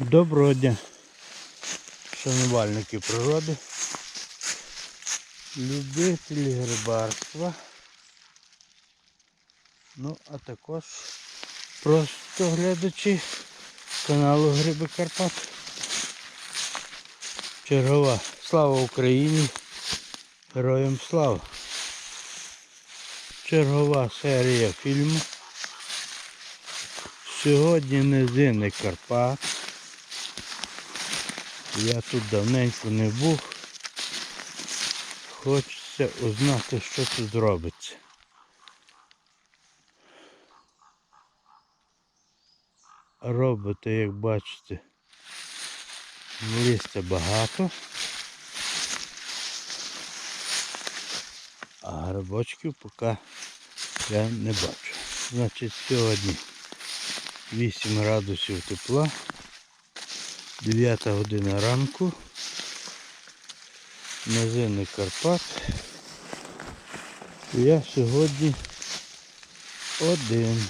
Доброго дня, шанувальники природи, любителі рибарства, ну а також просто глядачі каналу Гриби Карпат. Чергова слава Україні! Героям слава! Чергова серія фільму. Сьогодні низини Карпат. Я тут давненько не був. Хочеться узнати, що тут робиться. Роботи, як бачите, листя багато. А грибочків поки я не бачу. Значить, сьогодні 8 градусів тепла. 9 година ранку. Низини Карпат. Я сьогодні один.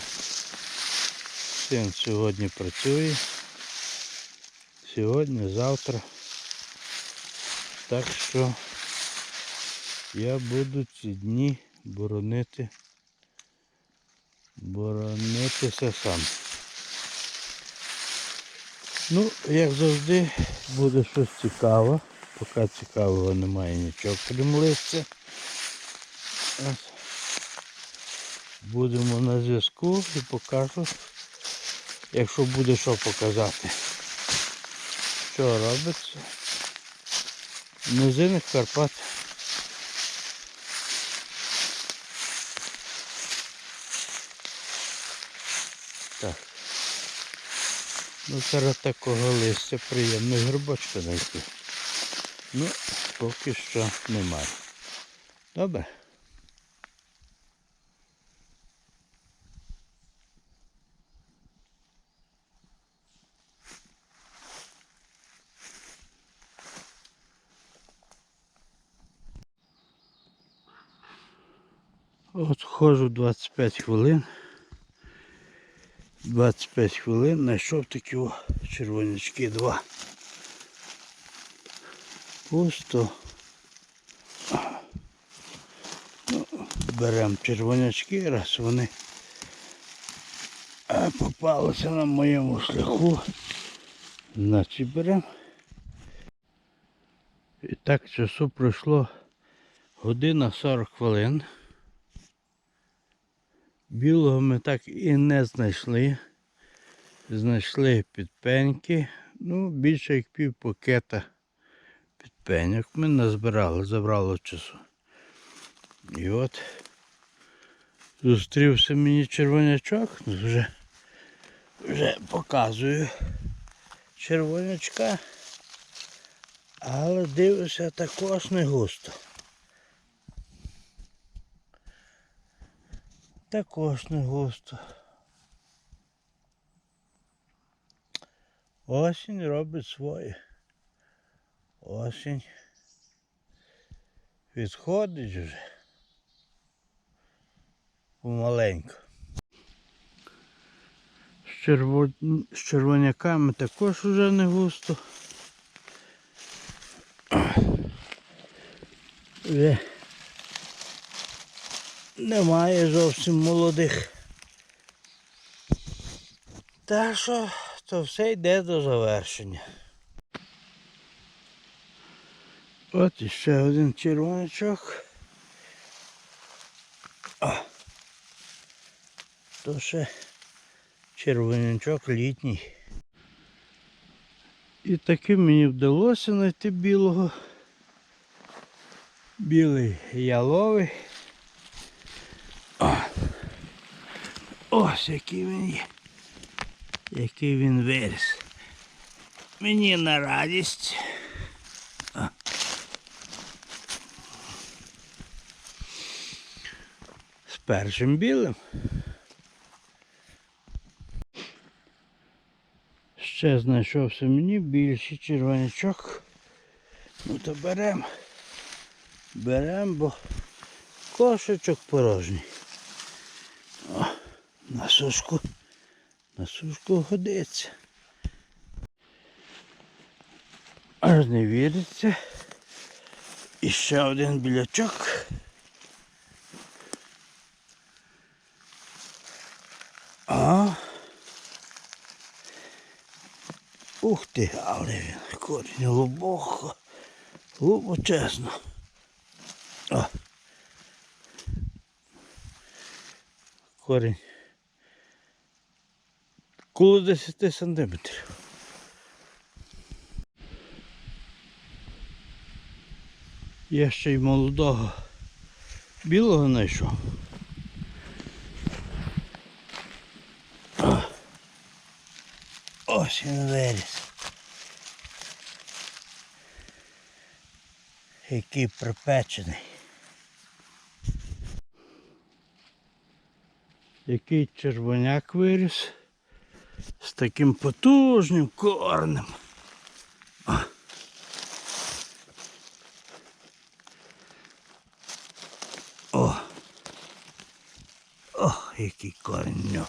Син сьогодні працює. Сьогодні, завтра. Так що я буду ці дні боронити. Боронитися сам. Ну, як завжди, буде щось цікаве. Поки цікавого немає нічого, крім листя. Будемо на зв'язку і покажу, якщо буде що показати. Що робиться. Низинних Карпат. Так. Ну, серед такого листя приємно грибочка знайти. Ну, поки що немає. Добре. От ходжу 25 хвилин. 25 хвилин знайшов такі червонячки два. Пусто. Ну, беремо червонячки, раз вони е, попалися на моєму шляху. Значить беремо. І так часу пройшло година 40 хвилин. Білого ми так і не знайшли. Знайшли підпеньки. Ну, більше як пів пакета підпеньок ми назбирали, забрало часу. І от зустрівся мені червонячок, ну, вже, вже показую червонячка, але дивлюся також не густо. Також не густо. Осінь робить своє. Осінь відходить вже. Помаленьку. З, черво... з червоняками також вже не густо. Вже немає зовсім молодих. Так що то все йде до завершення. От іще один червонячок. О. То ще червонячок літній. І таки мені вдалося знайти білого. Білий яловий. О. Ось який він є. Який він виріс. Мені на радість. З першим білим. Ще знайшовся мені більший червонячок. Ну то беремо. Беремо, бо кошечок порожній. На сушку, на сушку годиться. Аж не віриться. І ще один білячок. А. Ух ти, але він корінь глибоко, глибочесно. О. Корінь. Коло 10 сантиметрів. Я ще й молодого білого знайшов. Ось він виріс. Який припечений. Який червоняк виріс з таким потужним корнем. О. О. О, який корінь.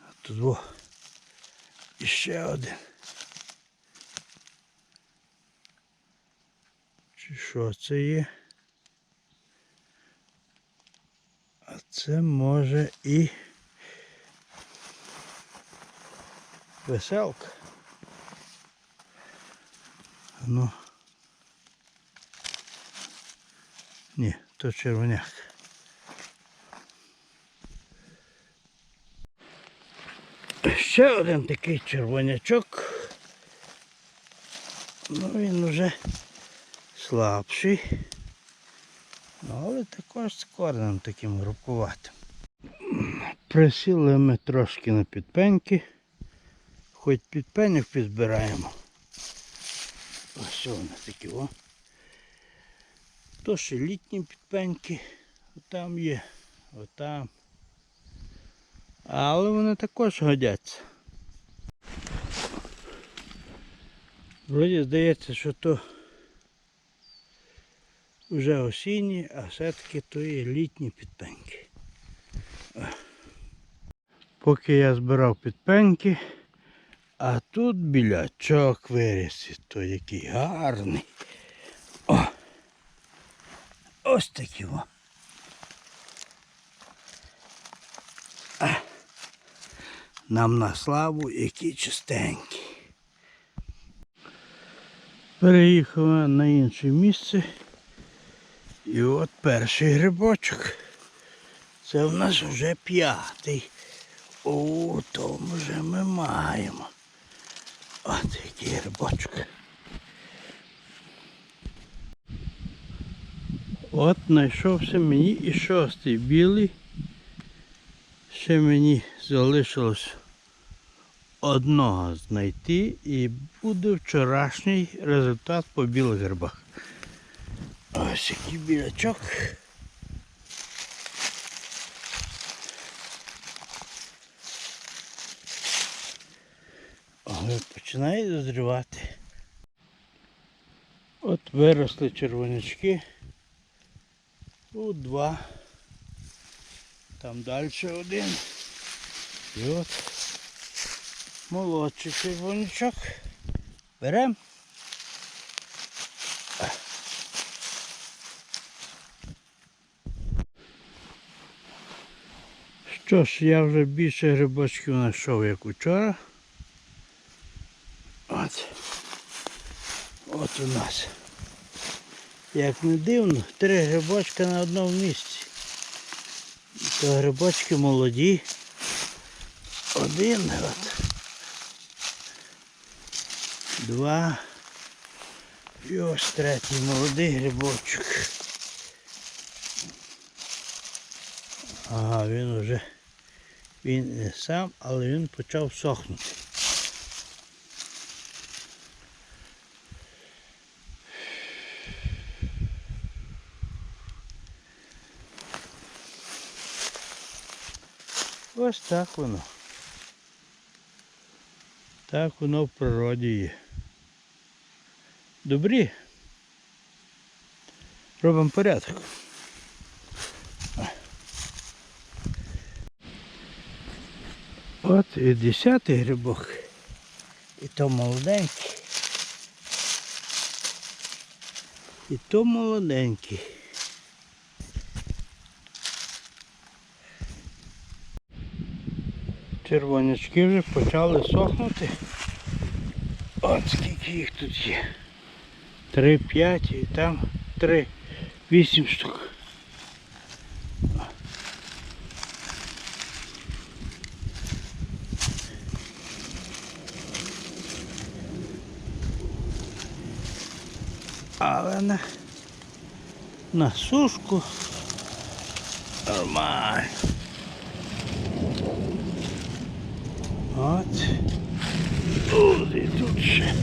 А Тут во. І ще один. Чи що це є? А це може і веселка. Ну. Ні, то червоняк. Ще один такий червонячок. Ну він вже слабший. Ну, але також з коренем таким групуватим. Присіли ми трошки на підпеньки. Хоч підпеньок підзбираємо. Ось вони такі о. То ще літні підпеньки. Там є, отам. Але вони також годяться. Вроді здається, що то вже осінні, а все-таки то є літні підпеньки. Поки я збирав підпеньки, а тут білячок виріс, то який гарний. О! Ось такі о. А. Нам на славу які чистенькі. Переїхав на інше місце. І от перший грибочок. Це в нас вже п'ятий. О, то вже ми маємо. От який грибочок. От знайшовся мені і шостий білий. Ще мені залишилось одного знайти і буде вчорашній результат по білих грибах. Ось який білячок. Але починає дозрівати. От виросли червонячки. Тут два. Там далі один. І от молодший червонячок. Беремо. Що ж, я вже більше грибочків знайшов, як учора. От. От у нас. Як не дивно, три грибочка на одному місці. То грибочки молоді. Один от. Два. І ось третій молодий грибочок. Ага, він вже він не сам, але він почав сохнути. Ось так воно. Так воно в природі є. Добрі. Робимо порядок. От і десятий грибок. І то молоденький. І то молоденький. Червонячки вже почали сохнути. От скільки їх тут є. Три, п'ять і там три, вісім штук. Але на, на сушку нормально. От. Ось і тут ще.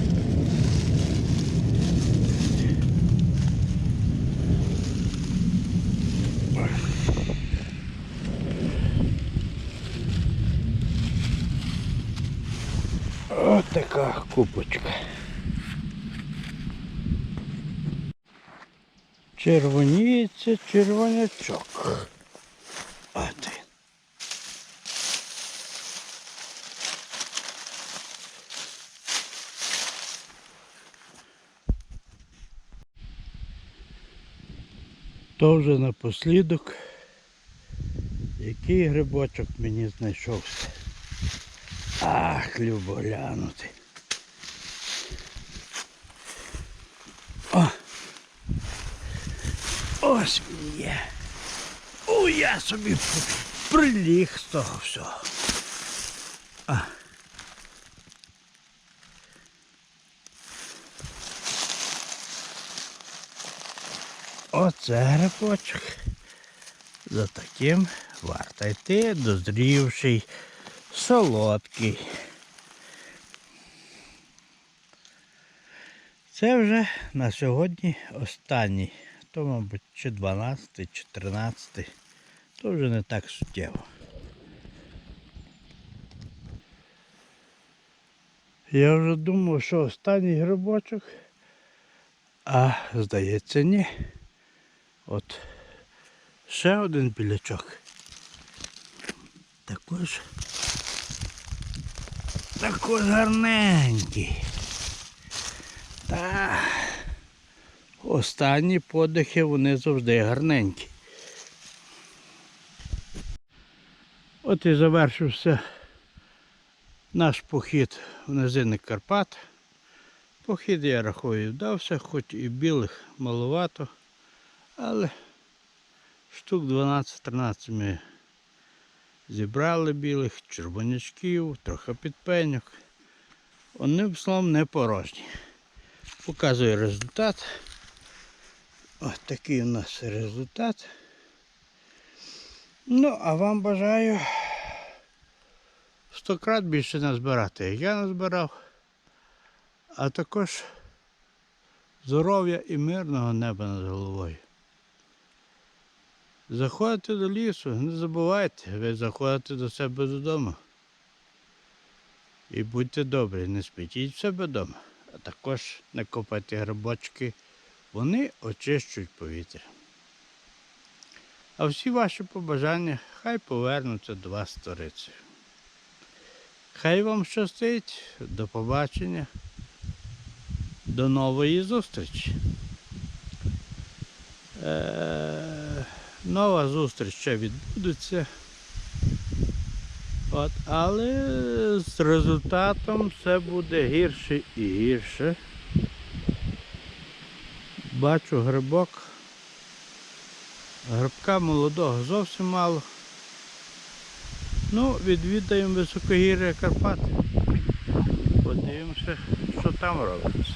Ось така купочка. Червоніється червонячок. Він. То вже напослідок, який грибочок мені знайшовся. Ах, любо глянути. О! Він є. О, я собі приліг з того всього. А. Оце грибочок. За таким варто йти, дозрівший, солодкий. Це вже на сьогодні останній. То, мабуть, чи 12, чи 13. То вже не так суттєво. Я вже думав, що останній грибочок, а здається, ні. От ще один білячок. Також також гарненький. Та останні подихи вони завжди гарненькі. От і завершився наш похід в низини Карпат. Похід, я рахую, вдався, хоч і білих маловато, але штук 12-13 ми зібрали білих, червонячків, трохи підпеньок. Одним словом не порожні. Показую результат. Ось такий у нас результат. Ну, а вам бажаю сто крат більше назбирати, як я назбирав, а також здоров'я і мирного неба над головою. Заходите до лісу, не забувайте, ви заходите до себе додому. І будьте добрі, не спітіть в себе вдома, а також не копайте грибочки, вони очищують повітря. А всі ваші побажання хай повернуться до вас сторицею. Хай вам щастить, до побачення, до нової зустрічі. Е, нова зустріч ще відбудеться. От, але з результатом все буде гірше і гірше. Бачу грибок. Грибка молодого зовсім мало. Ну, відвідаємо високогір'я Карпат. Подивимося, що там робиться.